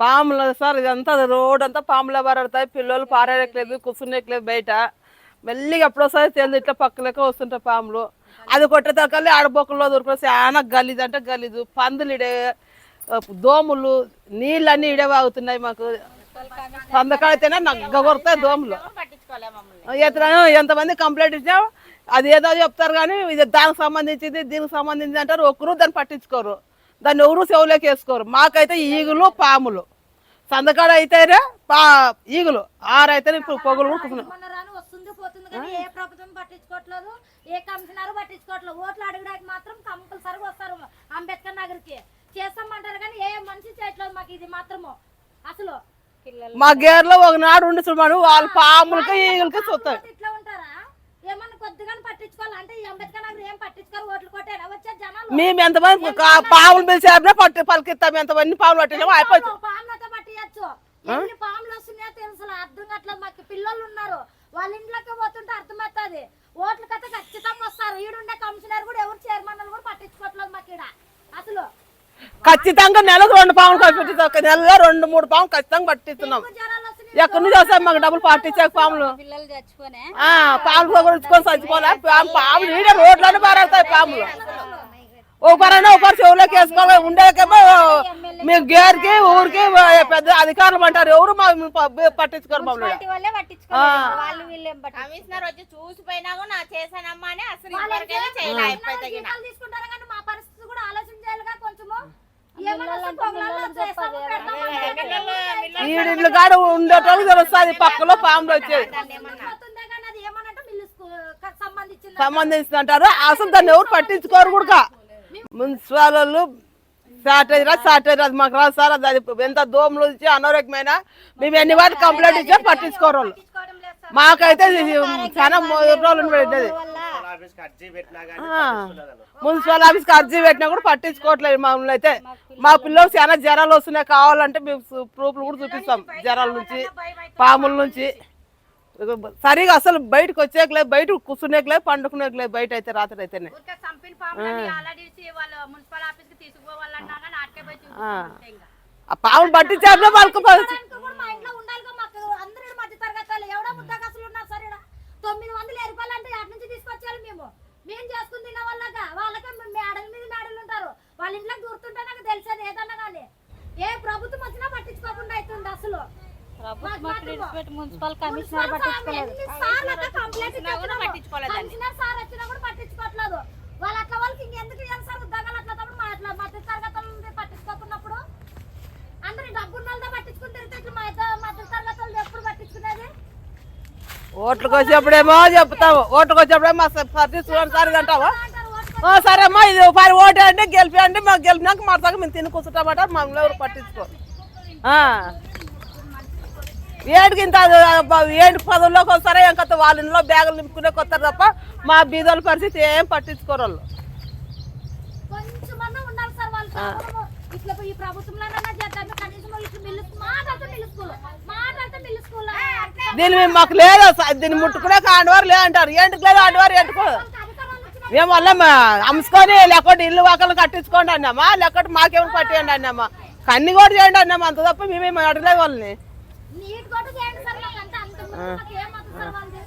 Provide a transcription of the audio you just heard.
పాములు సార్ ఇదంతా రోడ్ అంతా పాములు పడతాయి పిల్లలు పారేయట్లేదు కూర్చునేట్లేదు బయట. మెల్లిగా ఎప్పుడోసారి తేలి ఇట్లా పక్కలకే వస్తుంటాయి పాములు. అది కొట్టేదాకా ఆడబొక్కల్లో దొరుకుతాయి. చాలా గలీజు అంటే గలీజు. పందులు ఇడే దోములు నీళ్ళన్నీ ఇడే వాగుతున్నాయి మాకు. పందకాడితేనే నగ్గ కొడతాయి దోమలు. పట్టించుకోలే ఎంతమంది కంప్లైంట్ ఇచ్చినా అది ఏదో చెప్తారు కానీ ఇది దానికి సంబంధించింది దీనికి సంబంధించింది అంటారు. ఒక్కరు దాన్ని పట్టించుకోరు. దాన్ని ఎవరు చెవులోకి వేసుకోరు మాకైతే ఈగులు పాములు. సందకాడ అయితేనే పా ఈగులు. ఆరైతేనే ఇప్పుడు పొగలు ఏ ప్రభుత్వం పట్టించుకోవట్లేదు ఏ కమిషనర్ పట్టించుకోవట్లేదు. ఓట్లు అడగడానికి మాత్రం కంపల్సరీ వస్తారు అంబేద్కర్ చేస్తామంటారు కానీ ఏ మనిషి చేయట్లేదు మాకు ఇది మాత్రము. అసలు మా గేర్లో ఒకనాడు ఉండి చూడమను వాళ్ళ పాములకి ఈగులకి ఏమన్నా కొద్దిగా పట్టించుకోవాలి? అంటే ఈ అంబేద్కర్ నగర్ ఏం పట్టించుకోరు? ఓట్లు కొట్టారా వచ్చే జనాలు? మేము ఎంతమంది కా- పాములు పిలిచారినా పట్టి పలికిస్తాం. ఎంతమంది పాములు పట్టినామో అయిపోయింది పాములతో పట్టియచ్చు. ఎన్ని పాములు వస్తున్నాయో తెలుసు అర్థం కావట్లేదు. మాకు పిల్లలు ఉన్నారు. వాళ్ళ ఇంట్లోకి పోతుంటే అర్థమవుతుంది ఓట్లకైతే ఖచ్చితంగా వస్తారు ఈడుండే కమిషనర్ కూడా ఎవరు చైర్మన్ కూడా పట్టించుకోవట్లేదు మాకు ఈడ అసలు ఖచ్చితంగా నెలకు రెండు పాములు కట్టిస్తాం నెలలో రెండు మూడు పాములు ఖచ్చితంగా పట్టిస్తున్నాం. ఎక్కడి నుంచి వస్తాయి మాకు డబ్బులు పట్టించాక పాములు? పిల్లలు చచ్చిపోనే. ఆ పాములు పొగరుచుకొని చచ్చిపోలే. పాము పాములు ఈడ రోడ్లోనే పారేస్తాయి పాములు. ఓ పరైనా ఒకరు చెవులోకి వేసుకోవాలి. ఉండేకేమో మీ గేర్కి ఊరికి పెద్ద అధికారులు అంటారు ఎవరు పట్టించుకోరు మమ్మల్ని చూసిపోయినా చేశానమ్మా అని అసలు ఈడిళ్ళు కాడ ఉండేటోళ్ళు తెలుస్తుంది పక్కలో పాములు వచ్చేది సంబంధించిన అంటారు అసలు దాన్ని ఎవరు పట్టించుకోరు కూడా మున్సిపల్ వాళ్ళు షార్టేజ్ రా షార్టేజ్ అది మాకు రాదు సార్ అది ఎంత దోమలు వచ్చి అనారోగ్యమైన మేము ఎన్ని వాటి కంప్లైంట్ ఇచ్చా పట్టించుకోరు వాళ్ళు మాకైతే చాలా రోజులు పెట్టేది మున్సిపల్ ఆఫీస్కి అర్జీ పెట్టినా కూడా పట్టించుకోవట్లేదు మమ్మల్ని అయితే. మా పిల్లలు చాలా జ్వరాలు వస్తున్నాయి కావాలంటే మేము ప్రూఫ్లు కూడా చూపిస్తాం జ్వరాల నుంచి పాముల నుంచి. సరిగా అసలు బయటకు వచ్చేకలేదు బయట కూర్చునేకలేదు పండుకునేకలేదు బయట అయితే రాత్రి అయితేనే. ఊరికే చంపిన పాములని ఆల్రెడీ వాళ్ళు మున్సిపల్ ఆఫీస్కి తీసుకుపోవాలన్నా కానీ ఆటకే పోయి చూసుకుంటే ఇంకా ఆ పాములు పట్టించాక వాళ్ళకి ప- దానికి కూడా మా ఇంట్లో ఉండాలిగా మాకు అందరూ ఈడ మధ్య తరగతి వాళ్ళు ఎవడో ముద్దగసులు ఉన్నారు సార్ ఈడ తొమ్మిది వందలు ఎరుపాలంటే అటు నుంచి తీసుకొచ్చారు మేము మేము చేసుకుని తినే వాళ్ళగా వాళ్ళకే మేము మేడల మీద మేడలు ఉంటారు వాళ్ళ ఇంట్లోకి దూరుతుంటే నాకు తెలిసేది ఏదన్నా కానీ ఏ ప్రభుత్వం వచ్చినా పట్టించుకోకుండా అవుతుంది అసలు ప్రభుత్వం మున్సిపల్ కమిషనర్ పట్టించుకోలేదు. కమిషనర్ సార్ వచ్చినా కూడా పట్టించుకోవట్లేదు. వాళ్ళు అట్లా వాళ్ళకి ఇంకెందుకు ఇవ్వాలి సార్ ఉద్యోగాలు అట్లా తప్పుడు మా అట్లా మధ్య తరగతుల నుండి పట్టించుకోకున్నప్పుడు? అందరు డబ్బున్న వాళ్ళతో పట్టించుకుని తిరిగితే ఇట్లా మా ఇద్దరు మధ్య తరగతి వాళ్ళు ఎప్పుడు పట్టించుకునేది? ఓట్లకు వచ్చేప్పుడేమో చెప్తావు. ఓట్లకు వచ్చేప్పుడేమో సర్ది చూడండి సార్ ఇది అంటావా? సరే అమ్మా ఇది పది ఓటే అంటే గెలిపి మాకు గెలిపినాక మా సగం మేము తిని కూర్చుంటామాట మమ్మల్ని ఎవరు పట్టించుకో ఆ. ఏడికి ఇంత ఏడు పదవుల్లోకి వస్తారా ఏం కొత్త వాళ్ళ ఇంట్లో బ్యాగులు నింపుకునే కొత్తారు తప్ప మా బీదోళ్ళ పరిస్థితి ఏం పట్టించుకోరు వాళ్ళు. దీన్ని మేము మాకు లేదు దీన్ని ముట్టుకునే ఆడవారు లేదంటారు ఏంటికి లేదు ఆడవారు వచ్చిన మేము వల్ల అమ్ముకొని లేకపోతే ఇల్లు వాకలు కట్టించుకోండి అన్నామా? లేకపోతే మాకేమైనా పట్టేయండి అన్నామా? కన్ని కూడా చేయండి అన్నామా? అంత తప్ప మేమేమి అడగలేదు వాళ్ళని. నీట్ కూడా చేయండి సార్ మాకు అంత ఏమవుతుంది సార్ వాళ్ళు